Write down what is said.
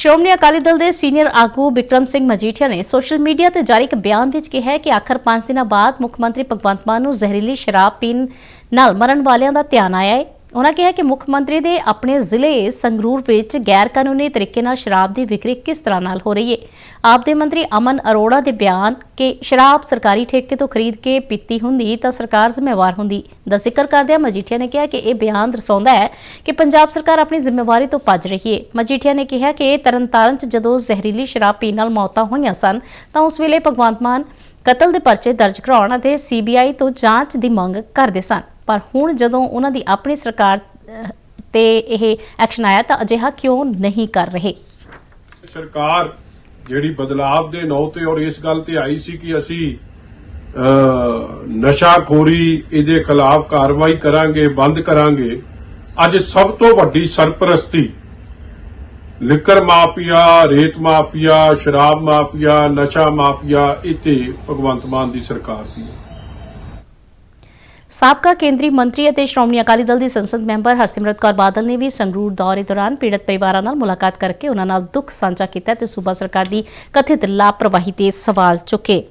ਸ਼੍ਰੋਮਣੀ ਅਕਾਲੀ ਦਲ ਦੇ ਸੀਨੀਅਰ ਆਗੂ ਵਿਕਰਮ ਸਿੰਘ ਮਜੀਠੀਆ ਨੇ ਸੋਸ਼ਲ ਮੀਡੀਆ ਤੇ ਜਾਰੀ ਇੱਕ ਬਿਆਨ ਵਿੱਚ ਕਿਹਾ ਕਿ ਆਖਰ 5 ਦਿਨਾਂ ਬਾਅਦ ਮੁੱਖ ਮੰਤਰੀ ਭਗਵੰਤ ਮਾਨ ਨੂੰ ਜ਼ਹਿਰੀਲੀ ਸ਼ਰਾਬ ਪੀਣ ਨਾਲ ਮਰਨ ਵਾਲਿਆਂ ਦਾ ਧਿਆਨ ਆਇਆ ਹੈ। ਉਹਨਾਂ ਕਿਹਾ ਕਿ ਮੁੱਖ ਮੰਤਰੀ ਦੇ ਆਪਣੇ ਜ਼ਿਲ੍ਹੇ ਸੰਗਰੂਰ ਵਿੱਚ ਗੈਰ ਕਾਨੂੰਨੀ ਤਰੀਕੇ ਨਾਲ ਸ਼ਰਾਬ ਦੀ ਵਿਕਰੀ ਕਿਸ ਤਰ੍ਹਾਂ ਨਾਲ ਹੋ ਰਹੀ ਹੈ? ਆਪ ਦੇ ਮੰਤਰੀ ਅਮਨ ਅਰੋੜਾ ਦੇ ਬਿਆਨ ਕਿ ਸ਼ਰਾਬ ਸਰਕਾਰੀ ਠੇਕੇ ਤੋਂ ਖਰੀਦ ਕੇ ਪੀਤੀ ਹੁੰਦੀ ਤਾਂ ਸਰਕਾਰ ਜ਼ਿੰਮੇਵਾਰ ਹੁੰਦੀ। ਦਾ ਜ਼ਿਕਰ ਕਰਦਿਆਂ ਮਜੀਠੀਆ ਨੇ ਕਿਹਾ ਕਿ ਇਹ ਬਿਆਨ ਦਰਸਾਉਂਦਾ ਹੈ ਕਿ ਪੰਜਾਬ ਸਰਕਾਰ ਆਪਣੀ ਜ਼ਿੰਮੇਵਾਰੀ ਤੋਂ ਭੱਜ ਰਹੀ ਹੈ। ਮਜੀਠੀਆ ਨੇ ਕਿਹਾ ਕਿ ਤਰਨਤਾਰਨ 'ਚ ਜਦੋਂ ਜ਼ਹਿਰੀਲੀ ਸ਼ਰਾਬ ਪੀਣ ਨਾਲ ਮੌਤਾਂ ਹੋਈਆਂ ਸਨ ਤਾਂ ਉਸ ਵੇਲੇ ਭਗਵੰਤ ਮਾਨ ਕਤਲ ਦੇ ਪਰਚੇ ਦਰਜ ਕਰਾਉਣ ਅਤੇ ਸੀਬੀਆਈ ਤੋਂ ਜਾਂਚ ਦੀ ਮੰਗ ਕਰਦੇ ਸਨ। ਪਰ ਹੁਣ ਜਦੋਂ ਉਹਨਾਂ ਦੀ ਆਪਣੀ ਸਰਕਾਰ ਤੇ ਇਹ ਐਕਸ਼ਨ ਆਇਆ ਤਾਂ ਅਜਿਹਾ ਕਿਉਂ ਨਹੀਂ ਕਰ ਰਹੇ? ਸਰਕਾਰ ਜਿਹੜੀ ਬਦਲਾਵ ਦੇ ਨਾਂ ਤੇ ਔਰ ਇਸ ਗੱਲ ਤੇ ਆਈ ਸੀ ਕਿ ਅਸੀਂ ਨਸ਼ਾਖੋਰੀ ਇਹਦੇ ਖਿਲਾਫ ਕਾਰਵਾਈ ਕਰਾਂਗੇ, ਬੰਦ ਕਰਾਂਗੇ। ਅੱਜ ਸਭ ਤੋਂ ਵੱਡੀ ਸਰਪ੍ਰਸਤੀ ਲਿਕਰ ਮਾਫੀਆ, ਰੇਤ ਮਾਫੀਆ, ਸ਼ਰਾਬ ਮਾਫੀਆ, ਨਸ਼ਾ ਮਾਫੀਆ ਇਤੇ ਭਗਵੰਤ ਮਾਨ ਦੀ ਸਰਕਾਰ ਦੀ ਸਾਬਕਾ ਕੇਂਦਰੀ ਮੰਤਰੀ ਅਤੇ ਸ਼੍ਰੋਮਣੀ ਅਕਾਲੀ ਦਲ ਦੀ ਸੰਸਦ ਮੈਂਬਰ ਹਰਸਿਮਰਤ ਕੌਰ ਬਾਦਲ ਨੇ ਵੀ ਸੰਗਰੂਰ ਦੌਰੇ ਦੌਰਾਨ ਪੀੜਤ ਪਰਿਵਾਰਾਂ ਨਾਲ ਮੁਲਾਕਾਤ ਕਰਕੇ ਉਹਨਾਂ ਨਾਲ ਦੁੱਖ ਸਾਂਝਾ ਕੀਤਾ ਤੇ ਸੂਬਾ ਸਰਕਾਰ ਦੀ ਕਥਿਤ ਲਾਪਰਵਾਹੀ ਤੇ ਸਵਾਲ ਚੁੱਕੇ।